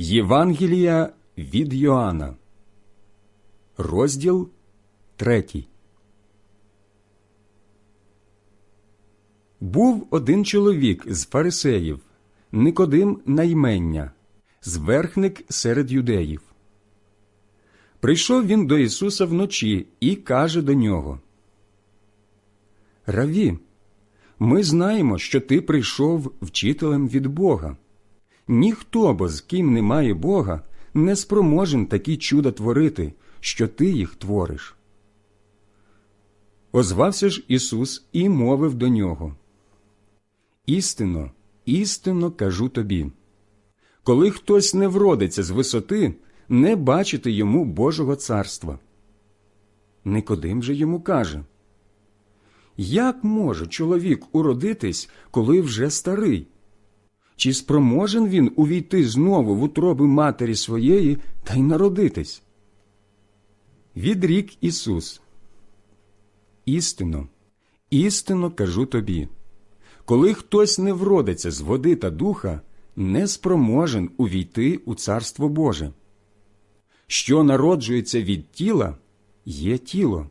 Євангелія від Йоанна, розділ третій. Був один чоловік з фарисеїв, Никодим наймення, зверхник серед юдеїв. Прийшов він до Ісуса вночі і каже до нього: Раві, ми знаємо, що ти прийшов вчителем від Бога. Ніхто бо з ким немає Бога, не спроможен такі чуда творити, що ти їх твориш. Озвався ж Ісус і мовив до нього. Істинно, істинно кажу тобі. Коли хтось не вродиться з висоти, не бачити йому Божого царства. Никодим же йому каже Як може чоловік уродитись, коли вже старий? Чи спроможен він увійти знову в утроби матері своєї та й народитись? Відрік Ісус. Істинно, істинно кажу тобі. Коли хтось не вродиться з води та духа, не спроможен увійти у Царство Боже. Що народжується від тіла, є тіло,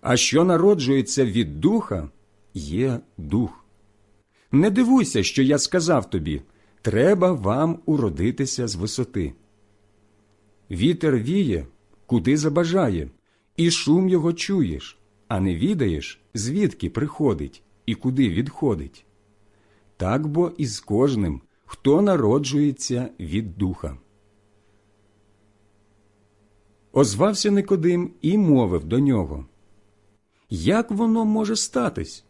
а що народжується від духа, є дух. Не дивуйся, що я сказав тобі треба вам уродитися з висоти. Вітер віє, куди забажає, і шум його чуєш, а не відаєш, звідки приходить і куди відходить. Так бо і з кожним, хто народжується від духа. Озвався Никодим і мовив до нього Як воно може статись?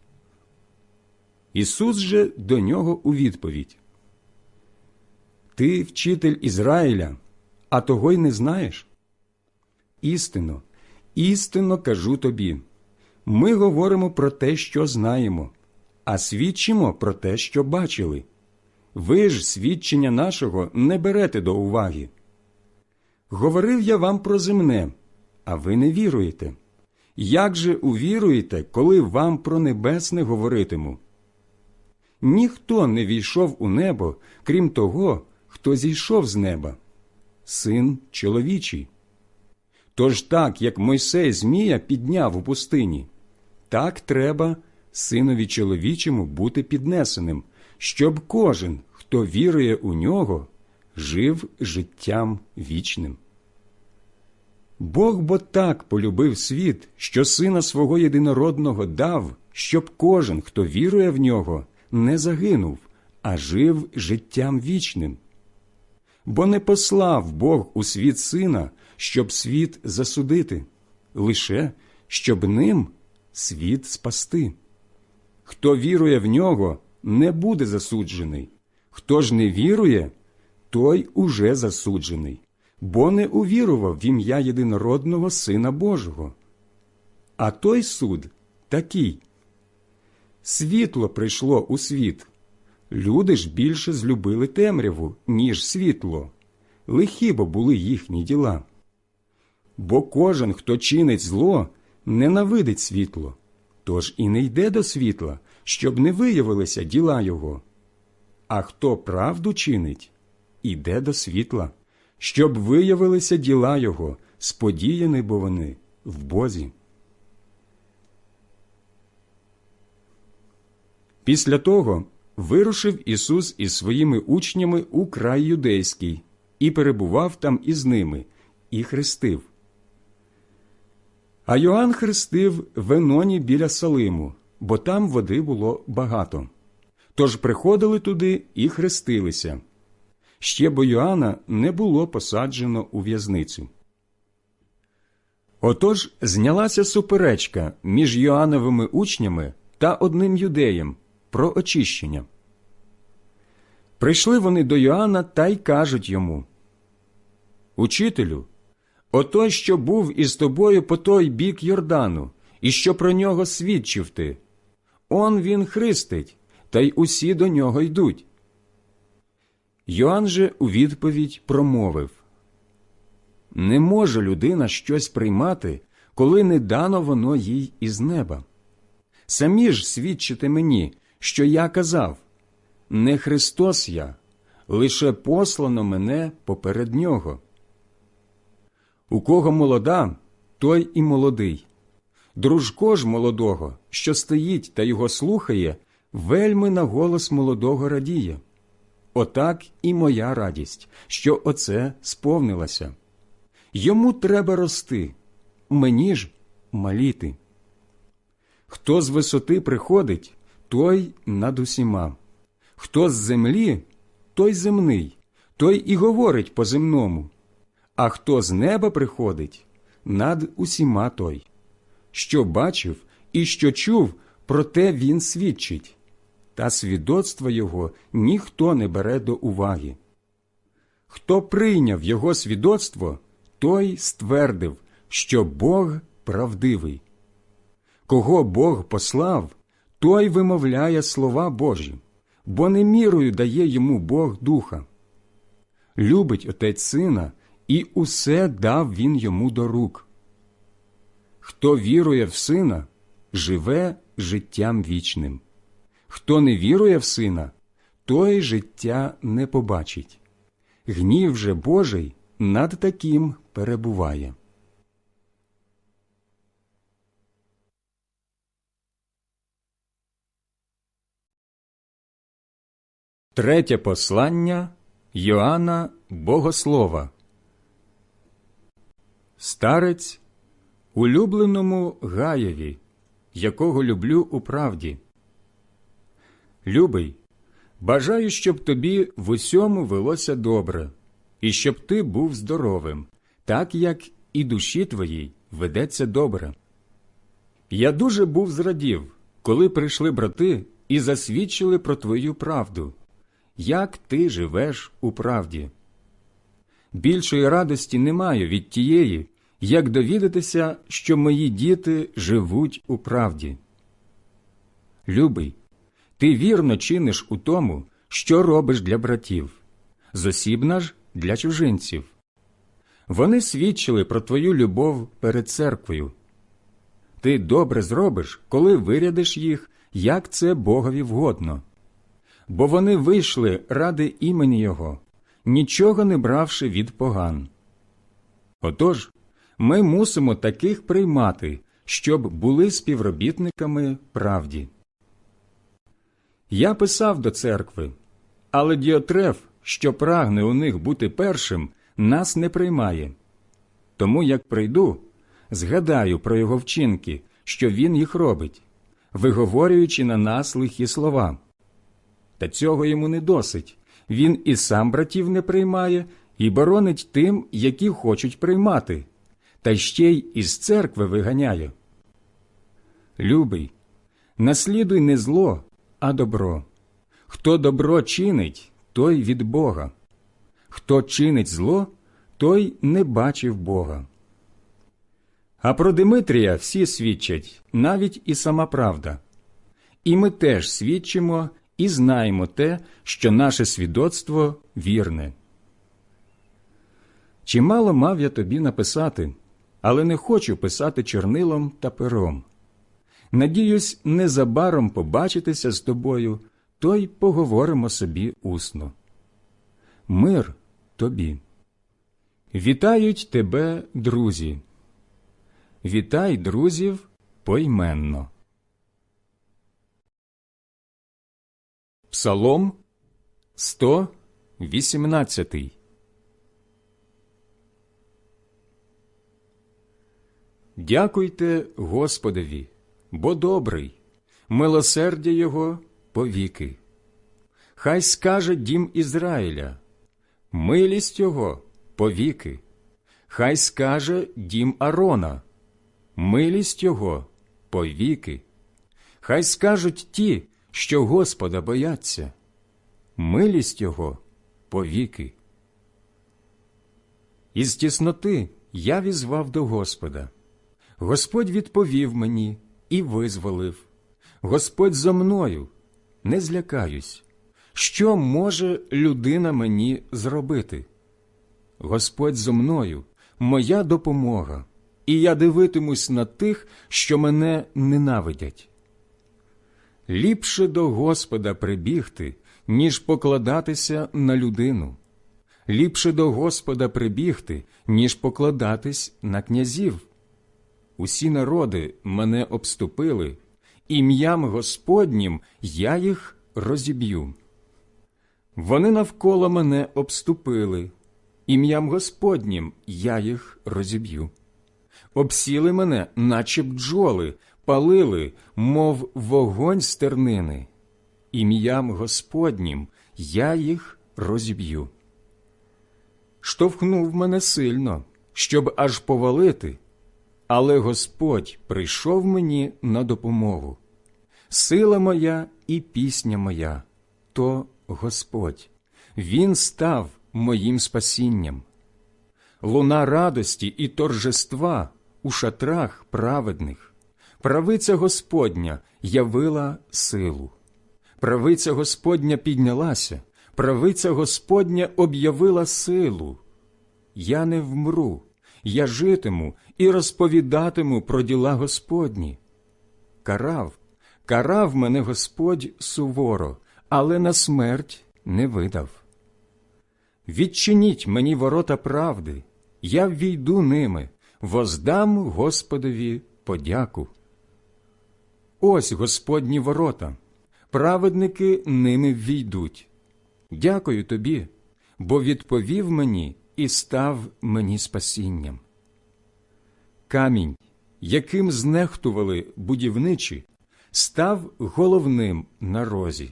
Ісус же до нього у відповідь Ти вчитель Ізраїля, а того й не знаєш? Істинно, істинно кажу тобі. Ми говоримо про те, що знаємо, а свідчимо про те, що бачили. Ви ж свідчення нашого не берете до уваги. Говорив я вам про земне, а ви не віруєте. Як же увіруєте, коли вам про небесне говоритиму? Ніхто не війшов у небо, крім того, хто зійшов з неба, син чоловічий. Тож так, як Мойсей Змія підняв у пустині, так треба синові чоловічому бути піднесеним, щоб кожен, хто вірує у нього, жив життям вічним. Бог бо так полюбив світ, що сина свого єдинородного дав, щоб кожен, хто вірує в нього, не загинув, а жив життям вічним. Бо не послав Бог у світ сина, щоб світ засудити, лише щоб ним світ спасти. Хто вірує в нього, не буде засуджений, хто ж не вірує, той уже засуджений, бо не увірував в ім'я єдинородного Сина Божого. А той суд такий. Світло прийшло у світ. Люди ж більше злюбили темряву, ніж світло, лихі бо були їхні діла. Бо кожен, хто чинить зло, ненавидить світло, тож і не йде до світла, щоб не виявилися діла його. А хто правду чинить, іде до світла, щоб виявилися діла його, сподіяні бо вони в Бозі. Після того вирушив Ісус із своїми учнями у край юдейський і перебував там із ними, і хрестив. А Йоанн хрестив в Еноні біля Салиму, бо там води було багато. Тож приходили туди і хрестилися. Ще бо Йоанна не було посаджено у в'язницю. Отож знялася суперечка між Йоанновими учнями та одним юдеєм про очищення. Прийшли вони до Йоанна та й кажуть йому Учителю, отой, що був із тобою по той бік Йордану, і що про нього свідчив ти. Он він хрестить, та й усі до нього йдуть. Йоанн же у відповідь промовив Не може людина щось приймати, коли не дано воно їй із неба. Самі ж свідчите мені, що я казав не Христос я, лише послано мене поперед нього. У кого молода, той і молодий. Дружко ж молодого, що стоїть та його слухає, вельми на голос молодого радіє. Отак і моя радість, що оце сповнилося. Йому треба рости, мені ж маліти. Хто з висоти приходить, той над усіма. Хто з землі, той земний, той і говорить по земному. А хто з неба приходить, над усіма той. Що бачив і що чув, про те він свідчить, та свідоцтва його ніхто не бере до уваги. Хто прийняв його свідоцтво, той ствердив, що Бог правдивий. Кого Бог послав, той вимовляє слова Божі, бо не мірою дає йому Бог духа. Любить отець сина, і усе дав він йому до рук. Хто вірує в сина, живе життям вічним. Хто не вірує в сина, той життя не побачить. Гнів же Божий над таким перебуває. Третє послання Йоанна Богослова. Старець улюбленому Гаєві, якого люблю у правді. Любий, бажаю, щоб тобі в усьому велося добре, і щоб ти був здоровим, так як і душі твоїй ведеться добре. Я дуже був зрадів, коли прийшли брати і засвідчили про твою правду, як ти живеш у правді. Більшої радості не маю від тієї, як довідатися, що мої діти живуть у правді. Любий, ти вірно чиниш у тому, що робиш для братів, зосібна ж для чужинців. Вони свідчили про твою любов перед церквою. Ти добре зробиш, коли вирядиш їх, як це Богові вгодно. Бо вони вийшли ради імені Його, нічого не бравши від поган. Отож, ми мусимо таких приймати, щоб були співробітниками правді. Я писав до церкви, але Діотреф, що прагне у них бути першим, нас не приймає. Тому як прийду, згадаю про його вчинки, що він їх робить, виговорюючи на нас лихі слова. Та цього йому не досить. Він і сам братів не приймає, і боронить тим, які хочуть приймати, та ще й із церкви виганяє. Любий, наслідуй не зло, а добро. Хто добро чинить, той від Бога. Хто чинить зло, той не бачив Бога. А про Димитрія всі свідчать, навіть і сама правда. І ми теж свідчимо і знаємо те, що наше свідоцтво вірне. Чимало мав я тобі написати, але не хочу писати чорнилом та пером. Надіюсь, незабаром побачитися з тобою, то й поговоримо собі усно. Мир тобі. Вітають тебе, друзі. Вітай друзів поіменно. Псалом 118 Дякуйте Господові, бо добрий, милосердя Його повіки. Хай скаже дім Ізраїля, милість Його повіки. Хай скаже дім Арона, милість Його повіки. Хай скажуть ті, що Господа бояться, милість Його повіки. Із тісноти я візвав до Господа. Господь відповів мені і визволив. Господь зо мною, не злякаюсь. Що може людина мені зробити? Господь зо мною, моя допомога, і я дивитимусь на тих, що мене ненавидять. Ліпше до Господа прибігти, ніж покладатися на людину. Ліпше до Господа прибігти, ніж покладатись на князів. Усі народи мене обступили, ім'ям Господнім я їх розіб'ю. Вони навколо мене обступили, ім'ям Господнім я їх розіб'ю. Обсіли мене, наче бджоли, палили, мов вогонь з тернини. Ім'ям Господнім я їх розіб'ю. Штовхнув мене сильно, щоб аж повалити, але Господь прийшов мені на допомогу. Сила моя і пісня моя то Господь, Він став моїм спасінням. Луна радості і торжества у шатрах праведних. Правиця Господня явила силу. Правиця Господня піднялася, правиця Господня об'явила силу. Я не вмру, я житиму і розповідатиму про діла Господні. Карав, карав мене Господь суворо, але на смерть не видав. Відчиніть мені ворота правди, я ввійду ними, воздам Господові подяку. Ось Господні ворота, праведники ними ввійдуть. Дякую тобі, бо відповів мені і став мені спасінням. Камінь, яким знехтували будівничі, став головним на розі.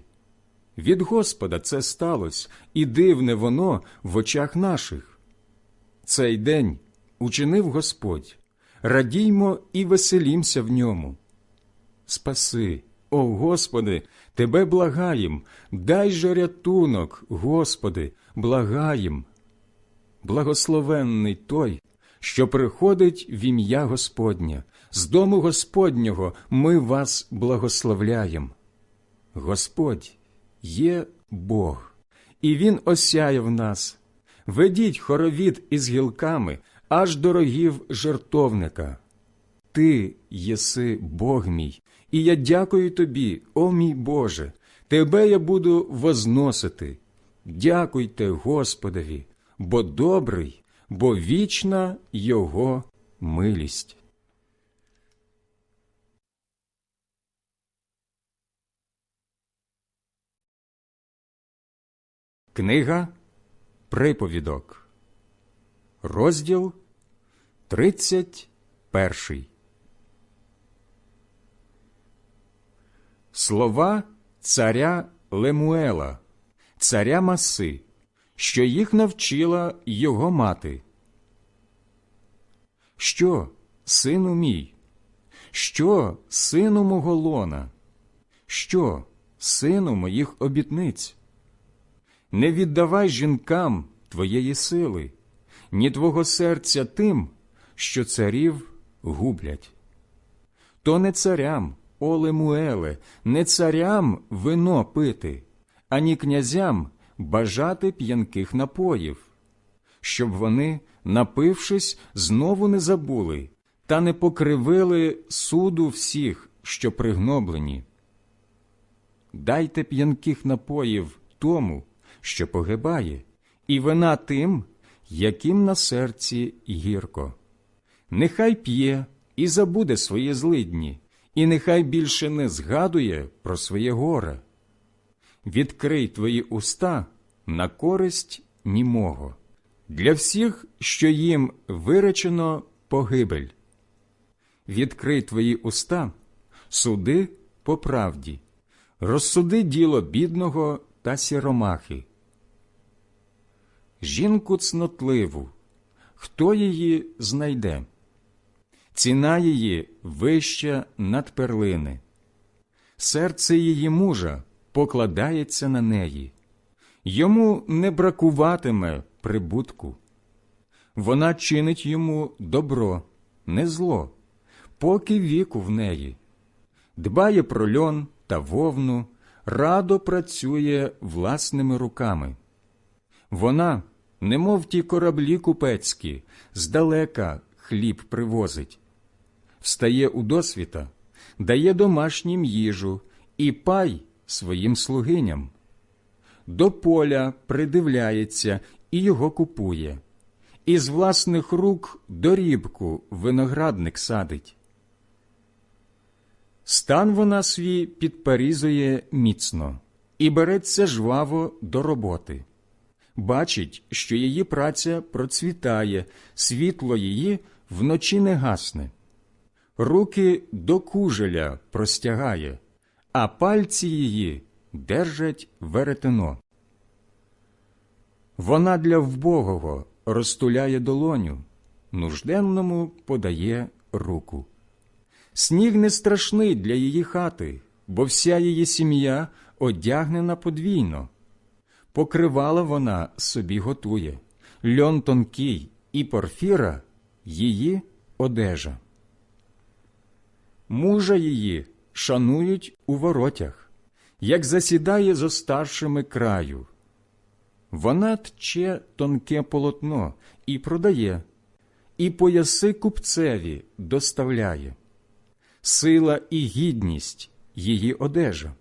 Від Господа це сталося, і дивне воно в очах наших. Цей день учинив Господь, радіймо і веселімся в ньому. Спаси, о Господи, Тебе благаєм, дай же рятунок, Господи, благаєм. Благословенний той, що приходить в ім'я Господнє, з дому Господнього ми вас благословляєм. Господь є Бог, і Він осяяв нас. Ведіть хоровід із гілками аж до рогів жертовника. Ти єси Бог мій, і я дякую тобі, о мій Боже, тебе я буду возносити. Дякуйте Господові, бо добрий, бо вічна Його милість. Книга Приповідок, розділ 31 Слова царя Лемуела, царя Маси, що їх навчила його мати. Що, сину мій? Що, сину мого лона? Що, сину моїх обітниць? Не віддавай жінкам твоєї сили, ні твого серця тим, що царів гублять. То не царям, о Лемуеле, не царям вино пити, ані князям бажати п'янких напоїв, щоб вони, напившись, знову не забули та не покривили суду всіх, що пригноблені. Дайте п'янких напоїв тому, що погибає, і вина тим, яким на серці гірко. Нехай п'є і забуде свої злидні, і нехай більше не згадує про своє горе. Відкрий твої уста на користь німого, для всіх, що їм виречено погибель. Відкрий твої уста, суди по правді, розсуди діло бідного та сіромахи. Жінку цнотливу, хто її знайде? Ціна її вища над перлини, серце її мужа покладається на неї, йому не бракуватиме прибутку. Вона чинить йому добро, не зло, поки віку в неї, дбає про льон та вовну, радо працює власними руками. Вона, немов ті кораблі купецькі, здалека хліб привозить, встає у досвіта, дає домашнім їжу і пай своїм слугиням. до поля придивляється і його купує, із власних рук дорібку виноградник садить. Стан вона свій підпарізує міцно і береться жваво до роботи. Бачить, що її праця процвітає, світло її вночі не гасне. Руки до кужеля простягає, а пальці її держать веретено. Вона для вбогого розтуляє долоню, нужденному подає руку. Сніг не страшний для її хати, бо вся її сім'я одягнена подвійно. Покривала вона собі готує, льон тонкий і порфіра її одежа. Мужа її шанують у воротях, як засідає зо старшими краю. Вона тче тонке полотно і продає, і пояси купцеві доставляє. Сила і гідність її одежа,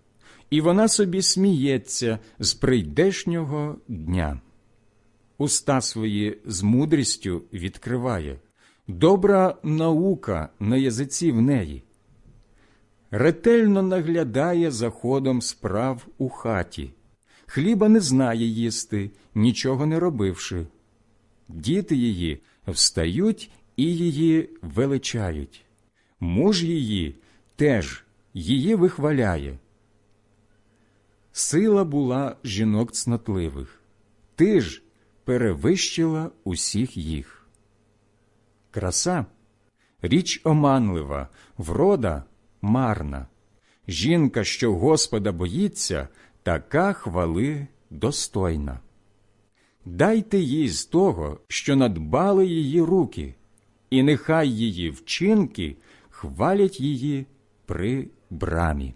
і вона собі сміється з прийдешнього дня. Уста свої з мудрістю відкриває, добра наука на язиці в неї. Ретельно наглядає за ходом справ у хаті, хліба не знає їсти, нічого не робивши. Діти її встають і її величають. Муж її теж її вихваляє. Сила була жінок цнотливих, ти ж перевищила усіх їх. Краса річ оманлива, врода марна. Жінка, що Господа боїться, така хвали достойна. Дайте їй з того, що надбали її руки, і нехай її вчинки хвалять її при брамі.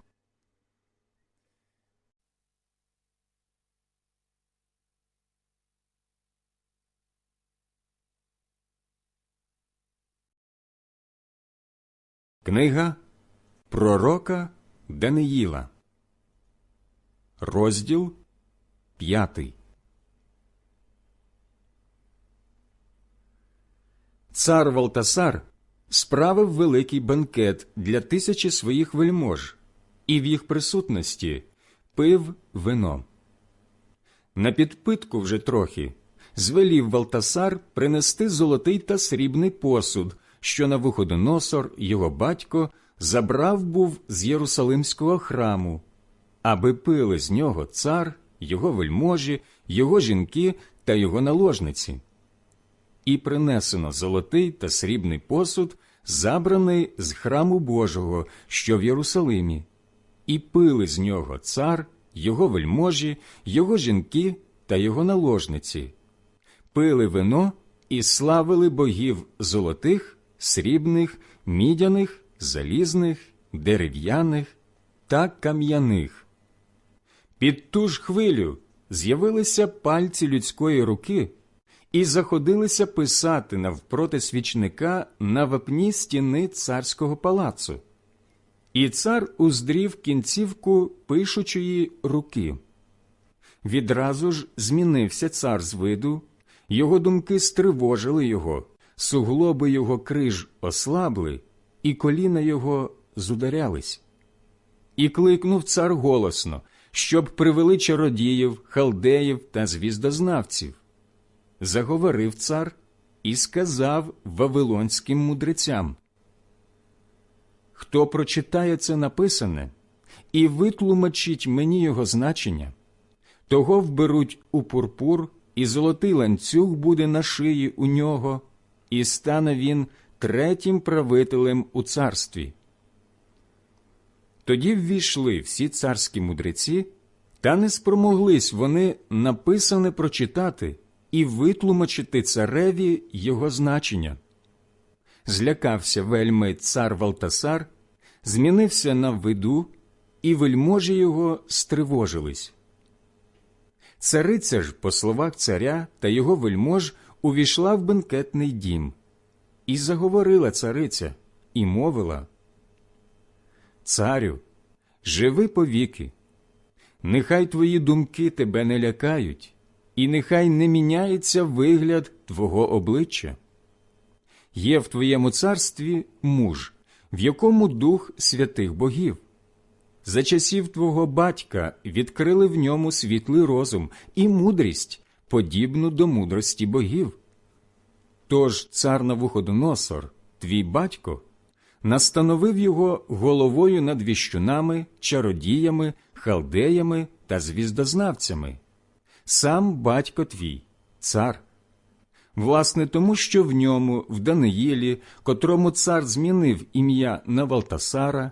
Книга Пророка Даниїла, розділ п'ятий. Цар Валтасар справив великий банкет для тисячі своїх вельмож і в їх присутності пив вино. На підпитку вже трохи звелів Валтасар принести золотий та срібний посуд, що на виходоносор його батько забрав був з Єрусалимського храму, аби пили з нього цар, його вельможі, його жінки та його наложниці. І принесено золотий та срібний посуд, забраний з храму Божого, що в Єрусалимі, і пили з нього цар, його вельможі, його жінки та його наложниці, пили вино і славили богів золотих, срібних, мідяних залізних, дерев'яних та кам'яних. Під ту ж хвилю з'явилися пальці людської руки і заходилися писати навпроти свічника на вапні стіни царського палацу. І цар уздрів кінцівку пишучої руки. Відразу ж змінився цар з виду, його думки стривожили його, суглоби його криж ослабли, і коліна його зударялись. І кликнув цар голосно, щоб привели чародіїв, халдеїв та звіздознавців. Заговорив цар і сказав вавилонським мудрецям Хто прочитає це написане і витлумачить мені його значення, того вберуть у пурпур, і золотий ланцюг буде на шиї у нього, і стане він третім правителем у царстві. Тоді ввійшли всі царські мудреці, та не спромоглись вони написане прочитати і витлумачити цареві його значення. Злякався вельми цар Валтасар, змінився на виду, і вельможі його стривожились. Цариця ж, по словах царя та його вельмож, увійшла в бенкетний дім. І заговорила цариця і мовила Царю, живи повіки, нехай твої думки тебе не лякають, і нехай не міняється вигляд твого обличчя. Є в твоєму царстві муж, в якому дух святих богів. За часів твого батька відкрили в ньому світлий розум і мудрість, подібну до мудрості богів. Тож цар Навуходоносор, твій батько, настановив його головою над віщунами, чародіями, халдеями та звіздознавцями. Сам батько твій, цар. Власне, тому що в ньому, в Даниїлі, котрому цар змінив ім'я на Валтасара,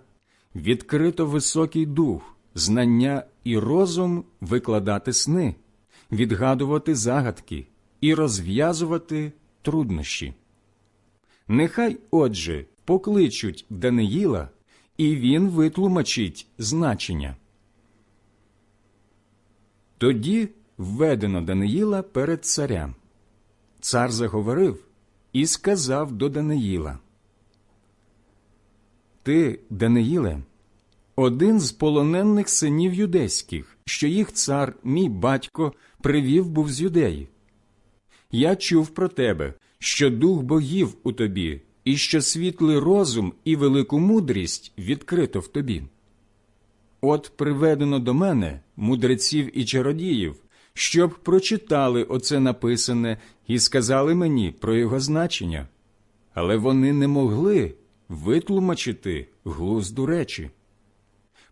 відкрито високий дух, знання і розум викладати сни, відгадувати загадки і розв'язувати труднощі. Нехай, отже, покличуть Даниїла, і він витлумачить значення. Тоді введено Даниїла перед царем. Цар заговорив і сказав до Даниїла Ти, Даниїле, один з полонених синів юдейських, що їх цар, мій батько, привів був з юдеї. Я чув про тебе, що дух богів у тобі, і що світлий розум і велику мудрість відкрито в тобі. От приведено до мене мудреців і чародіїв, щоб прочитали оце написане і сказали мені про його значення, але вони не могли витлумачити глузду речі.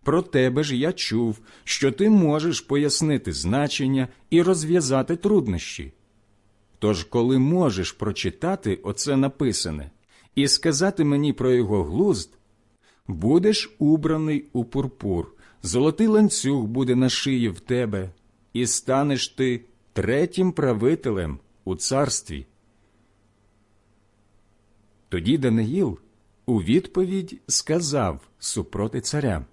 Про тебе ж я чув, що ти можеш пояснити значення і розв'язати труднощі. Тож, коли можеш прочитати оце написане і сказати мені про його глузд, будеш убраний у пурпур, золотий ланцюг буде на шиї в тебе, і станеш ти третім правителем у царстві. Тоді Даниїл у відповідь сказав супроти царя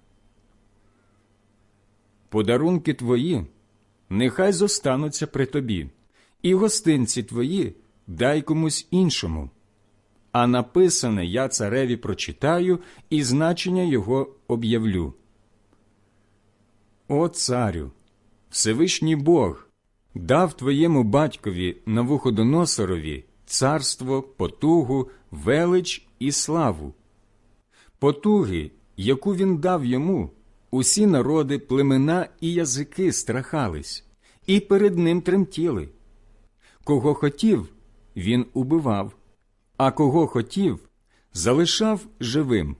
Подарунки твої нехай зостануться при тобі, і гостинці твої дай комусь іншому. А написане я цареві прочитаю і значення його об'явлю. О царю, Всевишній Бог дав твоєму батькові Навуходоносорові царство, потугу, велич і славу. Потуги, яку він дав йому, усі народи, племена і язики страхались, і перед ним тремтіли. Кого хотів, він убивав, а кого хотів, залишав живим,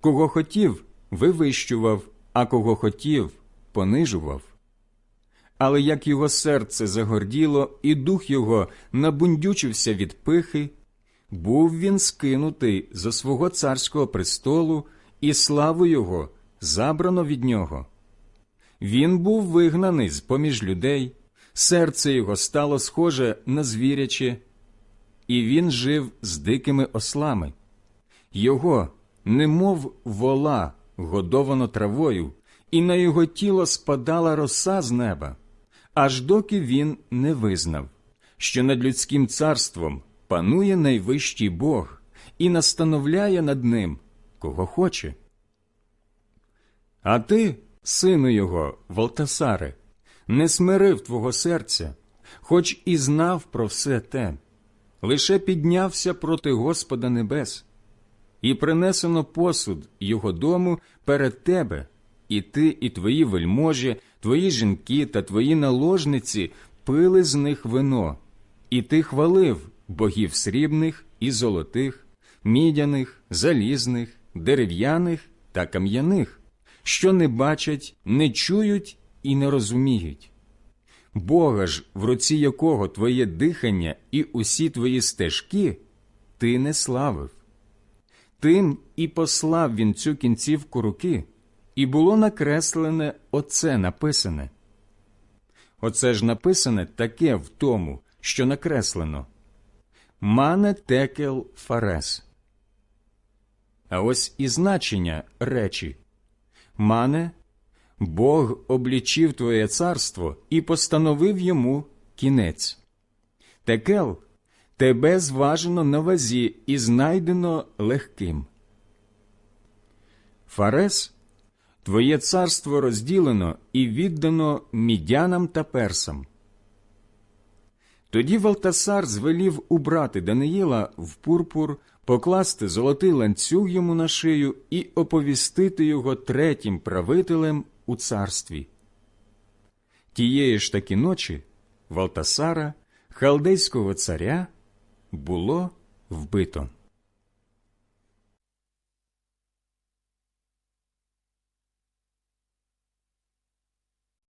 кого хотів, вивищував, а кого хотів, понижував. Але як його серце загорділо, і дух його набундючився від пихи, був він скинутий зо свого царського престолу, і славу його забрано від нього. Він був вигнаний з поміж людей, серце його стало схоже на звіряче, і він жив з дикими ослами. Його, немов вола, годовано травою, і на його тіло спадала роса з неба, аж доки він не визнав, що над людським царством панує найвищий Бог і настановляє над ним, кого хоче. А ти, сину його, Валтасаре, не смирив твого серця, хоч і знав про все те, лише піднявся проти Господа Небес, і принесено посуд його дому перед тебе, і ти, і твої вельможі, твої жінки та твої наложниці пили з них вино, і ти хвалив богів срібних і золотих, мідяних, залізних, дерев'яних та кам'яних, що не бачать, не чують і не розуміють. Бога ж, в руці якого твоє дихання і усі твої стежки, ти не славив. Тим і послав він цю кінцівку руки, і було накреслене оце написане. Оце ж написане таке в тому, що накреслено Мане текел фарес. А ось і значення речі Мане Бог облічив твоє царство і постановив йому кінець. Текел тебе зважено на вазі і знайдено легким. Фарес Твоє царство розділено і віддано мідянам та персам. Тоді Валтасар звелів убрати Даниїла в пурпур, покласти золотий ланцюг йому на шию і оповістити його третім правителем у царстві. Тієї ж таки ночі Валтасара, халдейського царя, було вбито.